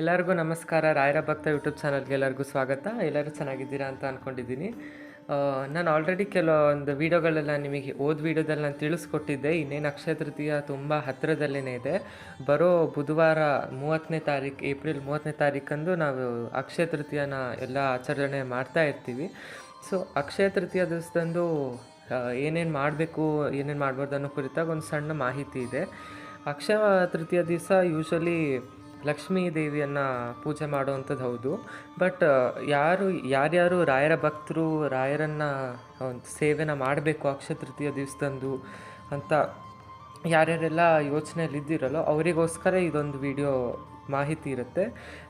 ಎಲ್ಲರಿಗೂ ನಮಸ್ಕಾರ. ರಾಯರ ಭಕ್ತ ಯೂಟ್ಯೂಬ್ ಚಾನಲ್ಗೆ ಎಲ್ಲರಿಗೂ ಸ್ವಾಗತ. ಎಲ್ಲರೂ ಚೆನ್ನಾಗಿದ್ದೀರಾ ಅಂತ ಅಂದ್ಕೊಂಡಿದ್ದೀನಿ ನಾನು ಆಲ್ರೆಡಿ ಕೆಲವೊಂದು ವೀಡಿಯೋಗಳೆಲ್ಲ ನಿಮಗೆ ಓದ್ ವೀಡಿಯೋದಲ್ಲಿ ನಾನು ತಿಳಿಸ್ಕೊಟ್ಟಿದ್ದೆ. ಇನ್ನೇನು ಅಕ್ಷಯ ತೃತೀಯ ತುಂಬ ಹತ್ತಿರದಲ್ಲೇ ಇದೆ. ಬರೋ ಬುಧವಾರ ಮೂವತ್ತನೇ ತಾರೀಕು ಏಪ್ರಿಲ್ ಮೂವತ್ತನೇ ತಾರೀಕಂದು ನಾವು ಅಕ್ಷಯ ತೃತೀಯನ ಎಲ್ಲ ಆಚರಣೆ ಮಾಡ್ತಾ ಇರ್ತೀವಿ. ಸೊ ಅಕ್ಷಯ ತೃತೀಯ ದಿವಸದಂದು ಏನೇನು ಮಾಡಬೇಕು, ಏನೇನು ಮಾಡ್ಬಾರ್ದು ಅನ್ನೋ ಕುರಿತಾಗ ಒಂದು ಸಣ್ಣ ಮಾಹಿತಿ ಇದೆ. ಅಕ್ಷಯ ತೃತೀಯ ದಿವಸ ಯೂಶ್ವಲಿ ಲಕ್ಷ್ಮೀ ದೇವಿಯನ್ನು ಪೂಜೆ ಮಾಡುವಂಥದ್ದು ಹೌದು. ಬಟ್ ಯಾರು, ಯಾರ್ಯಾರು ರಾಯರ ಭಕ್ತರು ರಾಯರನ್ನು ಒಂದು ಸೇವೆನ ಮಾಡಬೇಕು ಅಕ್ಷಯ ತೃತೀಯ ದಿವಸದಂದು ಅಂತ ಯಾರ್ಯಾರೆಲ್ಲ ಯೋಚನೆಯಲ್ಲಿ ಇದ್ದಿರಲ್ಲೋ ಅವರಿಗೋಸ್ಕರ ಇದೊಂದು ವಿಡಿಯೋ ಮಾಹಿತಿ ಇರುತ್ತೆ.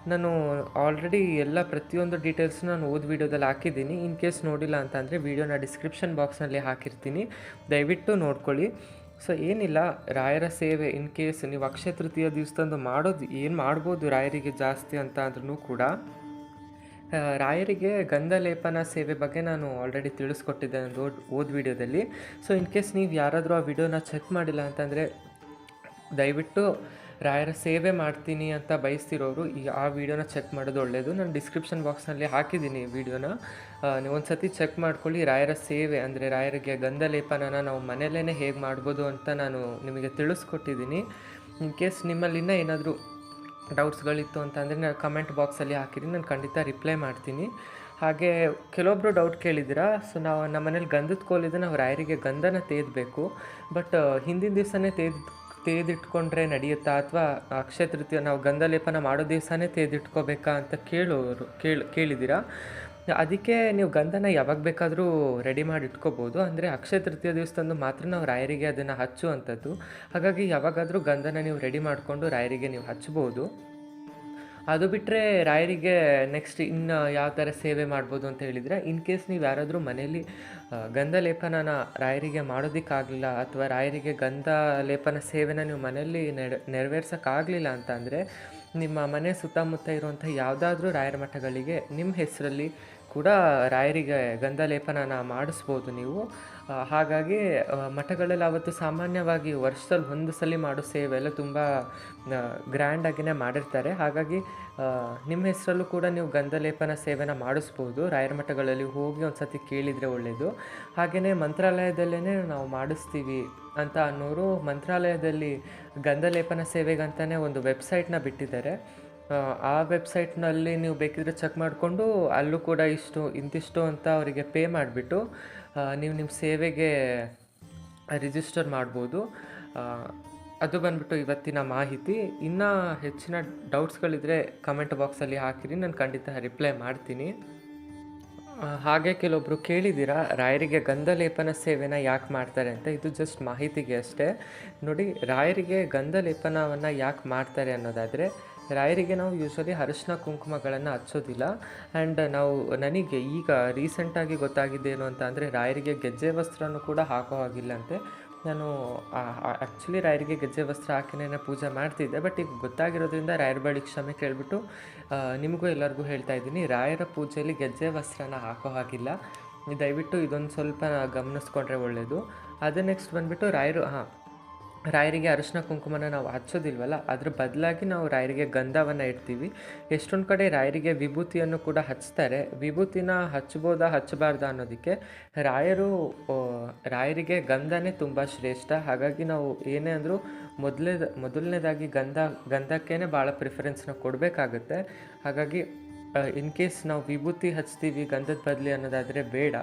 ನಾನು ಆಲ್ರೆಡಿ ಎಲ್ಲ ಪ್ರತಿಯೊಂದು ಡೀಟೇಲ್ಸ್ ನಾನು ಓದ್ ವಿಡಿಯೋದಲ್ಲಿ ಹಾಕಿದ್ದೀನಿ. ಇನ್ ಕೇಸ್ ನೋಡಿಲ್ಲ ಅಂತಂದರೆ ವಿಡಿಯೋನ ಡಿಸ್ಕ್ರಿಪ್ಷನ್ ಬಾಕ್ಸ್ನಲ್ಲಿ ಹಾಕಿರ್ತೀನಿ. ದಯವಿಟ್ಟು ನೋಡ್ಕೊಳ್ಳಿ. ಸೊ ಏನಿಲ್ಲ, ರಾಯರ ಸೇವೆ ಇನ್ ಕೇಸ್ ನೀವು ಅಕ್ಷಯ ತೃತೀಯ ದಿವಸದಂದು ಮಾಡೋದು, ಏನು ಮಾಡ್ಬೋದು ರಾಯರಿಗೆ ಜಾಸ್ತಿ ಅಂತ ಅಂದ್ರೂ ಕೂಡ. ರಾಯರಿಗೆ ಗಂಧ ಲೇಪನ ಸೇವೆ ಬಗ್ಗೆ ನಾನು ಆಲ್ರೆಡಿ ತಿಳಿಸ್ಕೊಟ್ಟಿದ್ದೆ ಒಂದು ಓದ್ ಓದ್ ವಿಡಿಯೋದಲ್ಲಿ. ಸೊ ಇನ್ ಕೇಸ್ ನೀವು ಯಾರಾದರೂ ಆ ವಿಡಿಯೋನ ಚೆಕ್ ಮಾಡಿಲ್ಲ ಅಂತಂದರೆ, ದಯವಿಟ್ಟು ರಾಯರ ಸೇವೆ ಮಾಡ್ತೀನಿ ಅಂತ ಬಯಸ್ತಿರೋರು ಈ ಆ ವಿಡಿಯೋನ ಚೆಕ್ ಮಾಡೋದು ಒಳ್ಳೆಯದು ನಾನು ಡಿಸ್ಕ್ರಿಪ್ಷನ್ ಬಾಕ್ಸ್ನಲ್ಲಿ ಹಾಕಿದ್ದೀನಿ ವಿಡಿಯೋನ. ನೀವು ಒಂದು ಸತಿ ಚೆಕ್ ಮಾಡ್ಕೊಳ್ಳಿ. ರಾಯರ ಸೇವೆ ಅಂದರೆ ರಾಯರಿಗೆ ಗಂಧ ಲೇಪನನ ನಾವು ಮನೆಯಲ್ಲೇ ಹೇಗೆ ಮಾಡ್ಬೋದು ಅಂತ ನಾನು ನಿಮಗೆ ತಿಳಿಸ್ಕೊಟ್ಟಿದ್ದೀನಿ. ಇನ್ ಕೇಸ್ ನಿಮ್ಮಲ್ಲಿ ಇನ್ನೂ ಏನಾದರೂ ಡೌಟ್ಸ್ಗಳಿತ್ತು ಅಂತಂದರೆ ನಾನು ಕಮೆಂಟ್ ಬಾಕ್ಸಲ್ಲಿ ಹಾಕಿರಿ ನಾನು ಖಂಡಿತ ರಿಪ್ಲೈ ಮಾಡ್ತೀನಿ. ಹಾಗೆ ಕೆಲವೊಬ್ಬರು ಡೌಟ್ ಕೇಳಿದ್ದೀರಾ? ಸೊ ನಾವು ನಮ್ಮ ಮನೇಲಿ ಗಂಧದ ಕೋಲಿದ್ದು ನಾವು ರಾಯರಿಗೆ ಗಂಧನ ತೇದಬೇಕು. ಬಟ್ ಹಿಂದಿನ ದಿವಸನೇ ತೇದ್ ತೇದಿಟ್ಕೊಂಡ್ರೆ ನಡೆಯುತ್ತಾ ಅಥವಾ ಅಕ್ಷಯ ತೃತೀಯ ನಾವು ಗಂಧಲೇಪನ ಮಾಡೋ ದಿವಸನೇ ತೇದಿಟ್ಕೋಬೇಕಾ ಅಂತ ಕೇಳೋರು, ಕೇಳಿ, ಕೇಳಿದ್ದೀರಾ? ಅದಕ್ಕೆ ನೀವು ಗಂಧನ ಯಾವಾಗ ಬೇಕಾದರೂ ರೆಡಿ ಮಾಡಿ ಇಟ್ಕೋಬೋದು. ಅಂದರೆ ಅಕ್ಷಯ ತೃತೀಯ ದಿವಸದಂದು ಮಾತ್ರ ನಾವು ರಾಯರಿಗೆ ಅದನ್ನು ಹಚ್ಚುವಂಥದ್ದು. ಹಾಗಾಗಿ ಯಾವಾಗಾದರೂ ಗಂಧನ ನೀವು ರೆಡಿ ಮಾಡಿಕೊಂಡು ರಾಯರಿಗೆ ನೀವು ಹಚ್ಬೋದು. ಅದು ಬಿಟ್ಟರೆ ರಾಯರಿಗೆ ನೆಕ್ಸ್ಟ್ ಇನ್ನು ಯಾವ ಥರ ಸೇವೆ ಮಾಡ್ಬೋದು ಅಂತ ಹೇಳಿದರೆ ಇನ್ ಕೇಸ್ ನೀವು ಯಾರಾದರೂ ಮನೇಲಿ ಗಂಧ ಲೇಪನನ ರಾಯರಿಗೆ ಮಾಡೋದಕ್ಕಾಗಲಿಲ್ಲ ಅಥವಾ ರಾಯರಿಗೆ ಗಂಧ ಲೇಪನ ಸೇವೆನ ನೀವು ಮನೆಯಲ್ಲಿ ನೆರ ನೆರವೇರ್ಸೋಕ್ಕಾಗಲಿಲ್ಲ ಅಂತ ಅಂದರೆ, ನಿಮ್ಮ ಮನೆ ಸುತ್ತಮುತ್ತ ಇರುವಂಥ ಯಾವುದಾದ್ರೂ ರಾಯರ ಮಠಗಳಿಗೆ, ನಿಮ್ಮ ಹೆಸರಲ್ಲಿ ಕೂಡ ರಾಯರಿಗೆ ಗಂಧ ಲೇಪನನ ಮಾಡಿಸ್ಬೋದು ನೀವು. ಹಾಗಾಗಿ ಮಠಗಳಲ್ಲಿ ಅವತ್ತು ಸಾಮಾನ್ಯವಾಗಿ ವರ್ಷದಲ್ಲಿ ಒಂದು ಸಲ ಮಾಡೋ ಸೇವೆ ಎಲ್ಲ ತುಂಬ ಗ್ರ್ಯಾಂಡಾಗಿಯೇ ಮಾಡಿರ್ತಾರೆ. ಹಾಗಾಗಿ ನಿಮ್ಮ ಹೆಸರಲ್ಲೂ ಕೂಡ ನೀವು ಗಂಧ ಲೇಪನ ಸೇವೆನ ಮಾಡಿಸ್ಬೋದು. ರಾಯರ ಮಠಗಳಲ್ಲಿ ಹೋಗಿ ಒಂದು ಸತಿ ಕೇಳಿದರೆ ಒಳ್ಳೆಯದು ಹಾಗೆಯೇ ಮಂತ್ರಾಲಯದಲ್ಲೇ ನಾವು ಮಾಡಿಸ್ತೀವಿ ಅಂತ ಅನ್ನೋರು ಮಂತ್ರಾಲಯದಲ್ಲಿ ಗಂಧ ಲೇಪನ ಸೇವೆಗಂತಲೇ ಒಂದು ವೆಬ್ಸೈಟ್ನ ಬಿಟ್ಟಿದ್ದಾರೆ. ಆ, ವೆಬ್ಸೈಟ್ನಲ್ಲಿ ನೀವು ಬೇಕಿದ್ರೆ ಚೆಕ್ ಮಾಡಿಕೊಂಡು ಅಲ್ಲೂ ಕೂಡ ಇಷ್ಟು ಇಂತಿಷ್ಟು ಅಂತ ಅವರಿಗೆ ಪೇ ಮಾಡಿಬಿಟ್ಟು ನೀವು ನಿಮ್ಮ ಸೇವೆಗೆ ರಿಜಿಸ್ಟರ್ ಮಾಡ್ಬೋದು. ಅದು ಬಂದ್ಬಿಟ್ಟು ಇವತ್ತಿನ ಮಾಹಿತಿ. ಇನ್ನು ಹೆಚ್ಚಿನ ಡೌಟ್ಸ್ಗಳಿದ್ದರೆ ಕಮೆಂಟ್ ಬಾಕ್ಸಲ್ಲಿ ಹಾಕಿರಿ ನಾನು ಖಂಡಿತ ರಿಪ್ಲೈ ಮಾಡ್ತೀನಿ. ಹಾಗೆ ಕೆಲವೊಬ್ಬರು ಕೇಳಿದ್ದೀರಾ ರಾಯರಿಗೆ ಗಂಧ ಲೇಪನ ಸೇವೆನ ಯಾಕೆ ಮಾಡ್ತಾರೆ ಅಂತ? ಇದು ಜಸ್ಟ್ ಮಾಹಿತಿಗೆ ಅಷ್ಟೇ. ನೋಡಿ ರಾಯರಿಗೆ ಗಂಧ ಲೇಪನವನ್ನು ಯಾಕೆ ಮಾಡ್ತಾರೆ ಅನ್ನೋದಾದರೆ ರಾಯರಿಗೆ ನಾವು ಯೂಶ್ವಲಿ ಅರಿಶಿನ ಕುಂಕುಮಗಳನ್ನು ಹಚ್ಚೋದಿಲ್ಲ. ಆ್ಯಂಡ್ ನಾವು ನನಗೆ ಈಗ ರೀಸೆಂಟಾಗಿ ಗೊತ್ತಾಗಿದ್ದೇನು ಅಂತ ಅಂದರೆ ರಾಯರಿಗೆ ಗೆಜ್ಜೆ ವಸ್ತ್ರನೂ ಕೂಡ ಹಾಕೋ ಹಾಗಿಲ್ಲಂತೆ. ನಾನು ಆ್ಯಕ್ಚುಲಿ ರಾಯರಿಗೆ ಗೆಜ್ಜೆ ವಸ್ತ್ರ ಹಾಕಿನೇ ಪೂಜೆ ಮಾಡ್ತಿದ್ದೆ. ಬಟ್ ಈಗ ಗೊತ್ತಾಗಿರೋದ್ರಿಂದ ರಾಯರ ಬಳಿ ಕ್ಷಮೆ ಕೇಳಿಬಿಟ್ಟು ನಿಮಗೂ ಎಲ್ಲರಿಗೂ ಹೇಳ್ತಾ ಇದ್ದೀನಿ. ರಾಯರ ಪೂಜೆಯಲ್ಲಿ ಗೆಜ್ಜೆ ವಸ್ತ್ರನ ಹಾಕೋ ಹಾಗಿಲ್ಲ. ದಯವಿಟ್ಟು ಇದೊಂದು ಸ್ವಲ್ಪ ಗಮನಿಸ್ಕೊಂಡ್ರೆ ಒಳ್ಳೆಯದು ಅದೇ ನೆಕ್ಸ್ಟ್ ಬಂದುಬಿಟ್ಟು ರಾಯರು, ಹಾಂ. ರಾಯರಿಗೆ ಅರಿಶಿನ ಕುಂಕುಮನ ನಾವು ಹಚ್ಚೋದಿಲ್ವಲ್ಲ, ಅದ್ರ ಬದಲಾಗಿ ನಾವು ರಾಯರಿಗೆ ಗಂಧವನ್ನು ಇಡ್ತೀವಿ. ಎಷ್ಟೊಂದು ಕಡೆ ರಾಯರಿಗೆ ವಿಭೂತಿಯನ್ನು ಕೂಡ ಹಚ್ತಾರೆ. ವಿಭೂತಿನ ಹಚ್ಬೋದಾ ಹಚ್ಚಬಾರ್ದಾ ಅನ್ನೋದಕ್ಕೆ ರಾಯರು ರಾಯರಿಗೆ ಗಂಧನೇ ತುಂಬ ಶ್ರೇಷ್ಠ. ಹಾಗಾಗಿ ನಾವು ಏನೇ ಅಂದರೂ ಮೊದಲೇ ಮೊದಲನೇದಾಗಿ ಗಂಧ ಗಂಧಕ್ಕೇ ಭಾಳ ಪ್ರಿಫರೆನ್ಸ್ನ ಕೊಡಬೇಕಾಗುತ್ತೆ. ಹಾಗಾಗಿ ಇನ್ ಕೇಸ್ ನಾವು ವಿಭೂತಿ ಹಚ್ತೀವಿ, ಗಂಧದ ಬದಲಿ ಅನ್ನೋದಾದರೆ ಬೇಡ.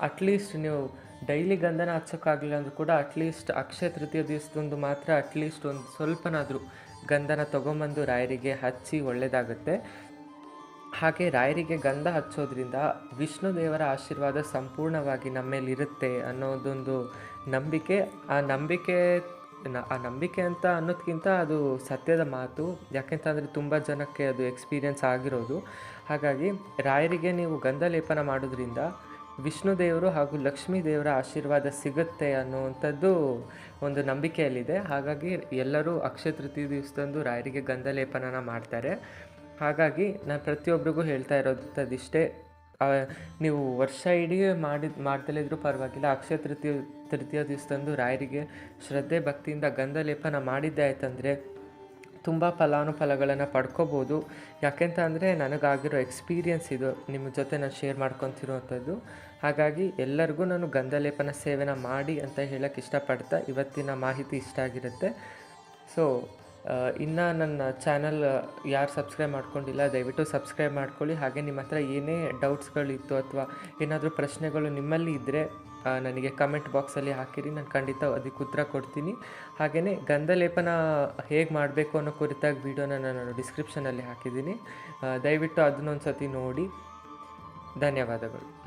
ಅಟ್ಲೀಸ್ಟ್ ನೀವು ಡೈಲಿ ಗಂಧನ ಹಚ್ಚೋಕ್ಕಾಗಲಿಲ್ಲ ಅಂದರೂ ಕೂಡ ಅಟ್ಲೀಸ್ಟ್ ಅಕ್ಷಯ ತೃತೀಯ ದಿವಸದೊಂದು ಮಾತ್ರ ಅಟ್ಲೀಸ್ಟ್ ಒಂದು ಸ್ವಲ್ಪನಾದರೂ ಗಂಧನ ತೊಗೊಂಬಂದು ರಾಯರಿಗೆ ಹಚ್ಚಿ ಒಳ್ಳೆಯದಾಗುತ್ತೆ ಹಾಗೆ ರಾಯರಿಗೆ ಗಂಧ ಹಚ್ಚೋದ್ರಿಂದ ವಿಷ್ಣು ದೇವರ ಆಶೀರ್ವಾದ ಸಂಪೂರ್ಣವಾಗಿ ನಮ್ಮೇಲಿರುತ್ತೆ ಅನ್ನೋದೊಂದು ನಂಬಿಕೆ. ಆ ನಂಬಿಕೆ ಆ ನಂಬಿಕೆ ಅಂತ ಅನ್ನೋದಕ್ಕಿಂತ ಅದು ಸತ್ಯದ ಮಾತು. ಯಾಕೆಂತಂದರೆ ತುಂಬ ಜನಕ್ಕೆ ಅದು ಎಕ್ಸ್ಪೀರಿಯನ್ಸ್ ಆಗಿರೋದು. ಹಾಗಾಗಿ ರಾಯರಿಗೆ ನೀವು ಗಂಧ ಲೇಪನ ಮಾಡೋದ್ರಿಂದ ವಿಷ್ಣು ದೇವರು ಹಾಗೂ ಲಕ್ಷ್ಮೀ ದೇವರ ಆಶೀರ್ವಾದ ಸಿಗುತ್ತೆ ಅನ್ನುವಂಥದ್ದು ಒಂದು ನಂಬಿಕೆಯಲ್ಲಿದೆ. ಹಾಗಾಗಿ ಎಲ್ಲರೂ ಅಕ್ಷಯ ತೃತೀಯ ದಿವಸದಂದು ರಾಯರಿಗೆ ಗಂಧ ಲೇಪನನ ಮಾಡ್ತಾರೆ. ಹಾಗಾಗಿ ನಾನು ಪ್ರತಿಯೊಬ್ಬರಿಗೂ ಹೇಳ್ತಾ ಇರೋದಿಷ್ಟೇ ನೀವು ವರ್ಷ ಇಡೀ ಮಾಡಿ, ಮಾಡ್ದಲೇ ಇದ್ರೂ ಪರವಾಗಿಲ್ಲ, ಅಕ್ಷಯ ತೃತೀಯ ತೃತೀಯ ದಿವಸದಂದು ರಾಯರಿಗೆ ಶ್ರದ್ಧೆ, ಭಕ್ತಿಯಿಂದ ಗಂಧ ಲೇಪನ ಮಾಡಿದ್ದೆ ಆಯ್ತಂದರೆ ತುಂಬ ಫಲಾನುಫಲಗಳನ್ನು ಪಡ್ಕೋಬೋದು. ಯಾಕೆಂತ ಅಂದರೆ ನನಗಾಗಿರೋ ಎಕ್ಸ್ಪೀರಿಯನ್ಸ್ ಇದು. ನಿಮ್ಮ ಜೊತೆ ನಾನು ಶೇರ್ ಮಾಡ್ಕೊತಿರುವಂಥದ್ದು ಹಾಗಾಗಿ ಎಲ್ಲರಿಗೂ ನಾನು ಗಂಧಲೇಪನ ಸೇವೆನ ಮಾಡಿ ಅಂತ ಹೇಳೋಕ್ಕೆ ಇಷ್ಟಪಡ್ತಾ ಇವತ್ತಿನ ಮಾಹಿತಿ ಇಷ್ಟ ಆಗಿರುತ್ತೆ. ಸೊ ಇನ್ನು ನನ್ನ ಚಾನಲ್ ಯಾರು ಸಬ್ಸ್ಕ್ರೈಬ್ ಮಾಡ್ಕೊಂಡಿಲ್ಲ, ದಯವಿಟ್ಟು ಸಬ್ಸ್ಕ್ರೈಬ್ ಮಾಡ್ಕೊಳ್ಳಿ. ಹಾಗೆ ನಿಮ್ಮ ಹತ್ರ ಏನೇ ಡೌಟ್ಸ್ಗಳಿತ್ತು ಅಥವಾ ಏನಾದರೂ ಪ್ರಶ್ನೆಗಳು ನಿಮ್ಮಲ್ಲಿ ಇದ್ದರೆ ನನಗೆ ಕಮೆಂಟ್ ಬಾಕ್ಸಲ್ಲಿ ಹಾಕಿರಿ. ನಾನು ಖಂಡಿತ ಅದಕ್ಕೆ ಉತ್ತರ ಕೊಡ್ತೀನಿ. ಹಾಗೆಯೇ ಗಂಧಲೇಪನ ಹೇಗೆ ಮಾಡಬೇಕು ಅನ್ನೋ ಕುರಿತಾಗಿ ವೀಡಿಯೋನ ನಾನು ಡಿಸ್ಕ್ರಿಪ್ಷನಲ್ಲಿ ಹಾಕಿದ್ದೀನಿ. ದಯವಿಟ್ಟು ಅದನ್ನೊಂದು ಸತಿ ನೋಡಿ. ಧನ್ಯವಾದಗಳು.